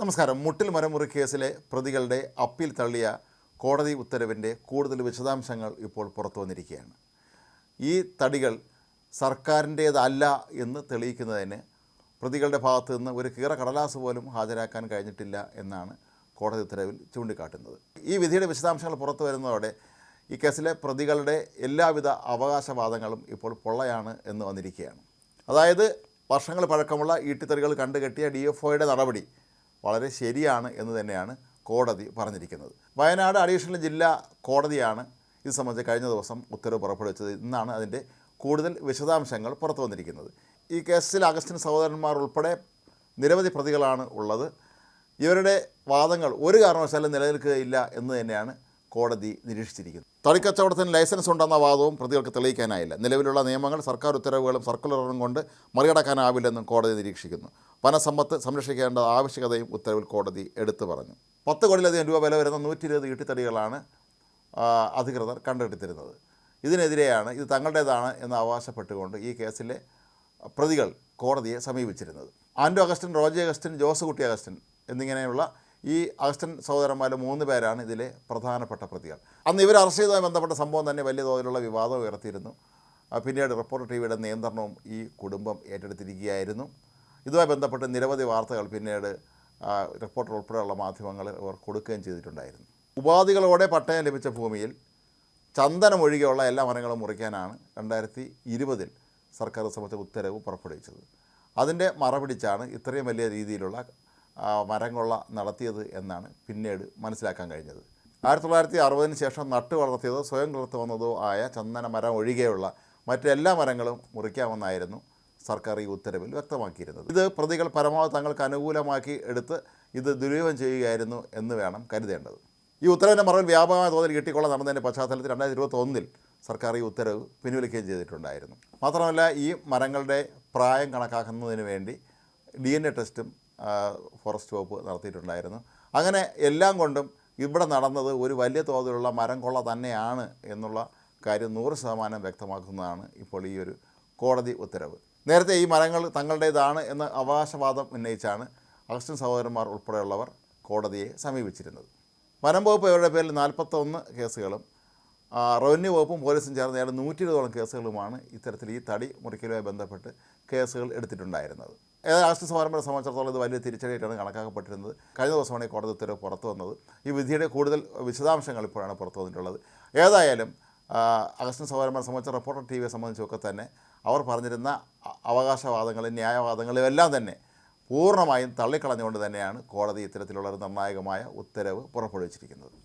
നമസ്കാരം. മുട്ടിൽ മരമുറി കേസിലെ പ്രതികളുടെ അപ്പീൽ തള്ളിയ കോടതി ഉത്തരവിന്റെ കൂടുതൽ വിശദാംശങ്ങൾ ഇപ്പോൾ പുറത്തു വന്നിരിക്കുകയാണ്. ഈ തടികൾ സർക്കാരിന്റേതല്ല എന്ന് തെളിയിക്കുന്നതിന് പ്രതികളുടെ ഭാഗത്തു നിന്ന് ഒരു കീറ കടലാസ് പോലും ഹാജരാക്കാൻ കഴിഞ്ഞിട്ടില്ല എന്നാണ് കോടതി ഉത്തരവിൽ ചൂണ്ടിക്കാട്ടുന്നത്. ഈ വിധിയുടെ വിശദാംശങ്ങൾ പുറത്തു വരുന്നതോടെ ഈ കേസിലെ പ്രതികളുടെ എല്ലാവിധ അവകാശവാദങ്ങളും ഇപ്പോൾ പൊള്ളയാണ് എന്ന് വന്നിരിക്കുകയാണ്. അതായത് വർഷങ്ങൾ പഴക്കമുള്ള ഈട്ടിത്തെറികൾ കണ്ടുകെട്ടിയ ഡി എഫ് ഒയുടെ നടപടി വളരെ ശരിയാണ് എന്ന് തന്നെയാണ് കോടതി പറഞ്ഞിരിക്കുന്നത്. വയനാട് അഡീഷണൽ ജില്ലാ കോടതിയാണ് ഇത് സംബന്ധിച്ച് കഴിഞ്ഞ ദിവസം ഉത്തരവ് പുറപ്പെടുവിച്ചത്. ഇന്നാണ് അതിന്റെ കൂടുതൽ വിശദാംശങ്ങൾ പുറത്തു വന്നിരിക്കുന്നത്. ഈ കേസിൽ അഗസ്റ്റിൻ സഹോദരന്മാർ ഉൾപ്പെടെ നിരവധി പ്രതികളാണ് ഉള്ളത്. ഇവരുടെ വാദങ്ങൾ ഒരു കാരണവശാലും നിലനിൽക്കുകയില്ല എന്ന് തന്നെയാണ് കോടതി നിരീക്ഷിച്ചിരിക്കുന്നു. തടിക്കച്ചവടത്തിന് ലൈസൻസ് ഉണ്ടെന്ന വാദവും പ്രതികൾക്ക് തെളിയിക്കാനായില്ല. നിലവിലുള്ള നിയമങ്ങൾ സർക്കാർ ഉത്തരവുകളും സർക്കുലറും കൊണ്ട് മറികടക്കാനാവില്ലെന്നും കോടതി നിരീക്ഷിക്കുന്നു. വനസമ്പത്ത് സംരക്ഷിക്കേണ്ട ആവശ്യകതയും ഉത്തരവിൽ കോടതി എടുത്തു പറഞ്ഞു. പത്ത് കോടിയിലധികം രൂപ വില വരുന്ന നൂറ്റി ഇരുപത് ഈട്ടിത്തടികളാണ് ആ, അധികൃതർ കണ്ടെടുത്തിരുന്നത്. ഇതിനെതിരെയാണ് ഇത് തങ്ങളുടേതാണ് എന്ന് അവകാശപ്പെട്ടുകൊണ്ട് ഈ കേസിലെ പ്രതികൾ കോടതിയെ സമീപിച്ചിരുന്നത്. ആൻഡോ അഗസ്റ്റിൻ റോജി അഗസ്റ്റിൻ ജോസ് കുട്ടി അഗസ്റ്റിൻ എന്നിങ്ങനെയുള്ള ഈ അഗസ്റ്റിൻ സഹോദരന്മാരിൽ മൂന്ന് പേരാണ് ഇതിലെ പ്രധാനപ്പെട്ട പ്രതികൾ. അന്ന് ഇവർ അറസ്റ്റ് ചെയ്തതുമായി ബന്ധപ്പെട്ട സംഭവം തന്നെ വലിയ തോതിലുള്ള വിവാദം ഉയർത്തിയിരുന്നു. പിന്നീട് റിപ്പോർട്ടർ ടി വിയുടെ നിയന്ത്രണവും ഈ കുടുംബം ഏറ്റെടുത്തിരിക്കുകയായിരുന്നു. ഇതുമായി ബന്ധപ്പെട്ട് നിരവധി വാർത്തകൾ പിന്നീട് റിപ്പോർട്ടർ ഉൾപ്പെടെയുള്ള മാധ്യമങ്ങൾ ഇവർ കൊടുക്കുകയും ചെയ്തിട്ടുണ്ടായിരുന്നു. ഉപാധികളോടെ പട്ടയം ലഭിച്ച ഭൂമിയിൽ ചന്ദനം ഒഴികെയുള്ള എല്ലാ മരങ്ങളും മുറിക്കാനാണ് രണ്ടായിരത്തി ഇരുപതിൽ സർക്കാർ സംബന്ധിച്ച ഉത്തരവ് പുറപ്പെടുവിച്ചത്. അതിന്റെ മറപിടിച്ചാണ് ഇത്രയും വലിയ രീതിയിലുള്ള മരംകൊള്ള നടത്തിയത് എന്നാണ് പിന്നീട് മനസ്സിലാക്കാൻ കഴിഞ്ഞത്. ആയിരത്തി തൊള്ളായിരത്തി അറുപതിന് ശേഷം നട്ടു വളർത്തിയതോ സ്വയം വളർത്തി വന്നതോ ആയ ചന്ദന മരം ഒഴികെയുള്ള മറ്റെല്ലാ മരങ്ങളും മുറിക്കാമെന്നായിരുന്നു സർക്കാർ ഈ ഉത്തരവിൽ വ്യക്തമാക്കിയിരുന്നത്. ഇത് പ്രതികൾ പരമാവധി തങ്ങൾക്ക് അനുകൂലമാക്കി എടുത്ത് ഇത് ദുരുപയോഗം ചെയ്യുകയായിരുന്നു എന്ന് വേണം കരുതേണ്ടത്. ഈ ഉത്തരവിന്റെ മറവിൽ വ്യാപകമായ തോതിൽ കിട്ടിക്കൊള്ളാൻ നടന്നതിന്റെ പശ്ചാത്തലത്തിൽ രണ്ടായിരത്തി ഇരുപത്തൊന്നിൽ സർക്കാർ ഈ ഉത്തരവ് പിൻവലിക്കുകയും ചെയ്തിട്ടുണ്ടായിരുന്നു. മാത്രമല്ല ഈ മരങ്ങളുടെ പ്രായം കണക്കാക്കുന്നതിന് വേണ്ടി ഡി ടെസ്റ്റും ഫോറസ്റ്റ് വകുപ്പ് നടത്തിയിട്ടുണ്ടായിരുന്നു. അങ്ങനെ എല്ലാം കൊണ്ടും ഇവിടെ നടന്നത് ഒരു വലിയ തോതിലുള്ള മരം കൊള്ള തന്നെയാണ് എന്നുള്ള കാര്യം നൂറ് ശതമാനം വ്യക്തമാക്കുന്നതാണ് ഇപ്പോൾ ഈ ഒരു കോടതി ഉത്തരവ്. നേരത്തെ ഈ മരങ്ങൾ തങ്ങളുടേതാണ് എന്ന അവകാശവാദം ഉന്നയിച്ചാണ് അഗസ്റ്റിൻ സഹോദരന്മാർ ഉൾപ്പെടെയുള്ളവർ കോടതിയെ സമീപിച്ചിരുന്നത്. വനം വകുപ്പ് ഇവരുടെ പേരിൽ നാൽപ്പത്തൊന്ന് കേസുകളും റവന്യൂ വകുപ്പും പോലീസും ചേർന്ന് ഏതാണ്ട് നൂറ്റി ഇരുപതോളം കേസുകളുമാണ് ഇത്തരത്തിൽ ഈ തടി മുറിക്കലുമായി ബന്ധപ്പെട്ട് കേസുകൾ എടുത്തിട്ടുണ്ടായിരുന്നത്. ഏതായാലും ആസ്തി സമരങ്ങളെ സംബന്ധിച്ചിടത്തോളം ഇത് വലിയ തിരിച്ചടിയായിട്ടാണ് കണക്കാക്കപ്പെട്ടിരുന്നത്. കഴിഞ്ഞ ദിവസമാണ് ഈ കോടതി ഉത്തരവ് പുറത്തു വന്നത്. ഈ വിധിയുടെ കൂടുതൽ വിശദാംശങ്ങൾ ഇപ്പോഴാണ് പുറത്തു വന്നിട്ടുള്ളത്. ഏതായാലും അഗസ്റ്റിൻ സഹോദരന്മാരെ സംബന്ധിച്ച റിപ്പോർട്ടർ ടി വിയെ സംബന്ധിച്ചൊക്കെ തന്നെ അവർ പറഞ്ഞിരുന്ന അവകാശവാദങ്ങൾ ന്യായവാദങ്ങളും എല്ലാം തന്നെ പൂർണമായും തള്ളിക്കളഞ്ഞുകൊണ്ട് തന്നെയാണ് കോടതി ഇത്തരത്തിലുള്ള ഒരു നിർണായകമായ ഉത്തരവ് പുറപ്പെടുവിച്ചിരിക്കുന്നത്.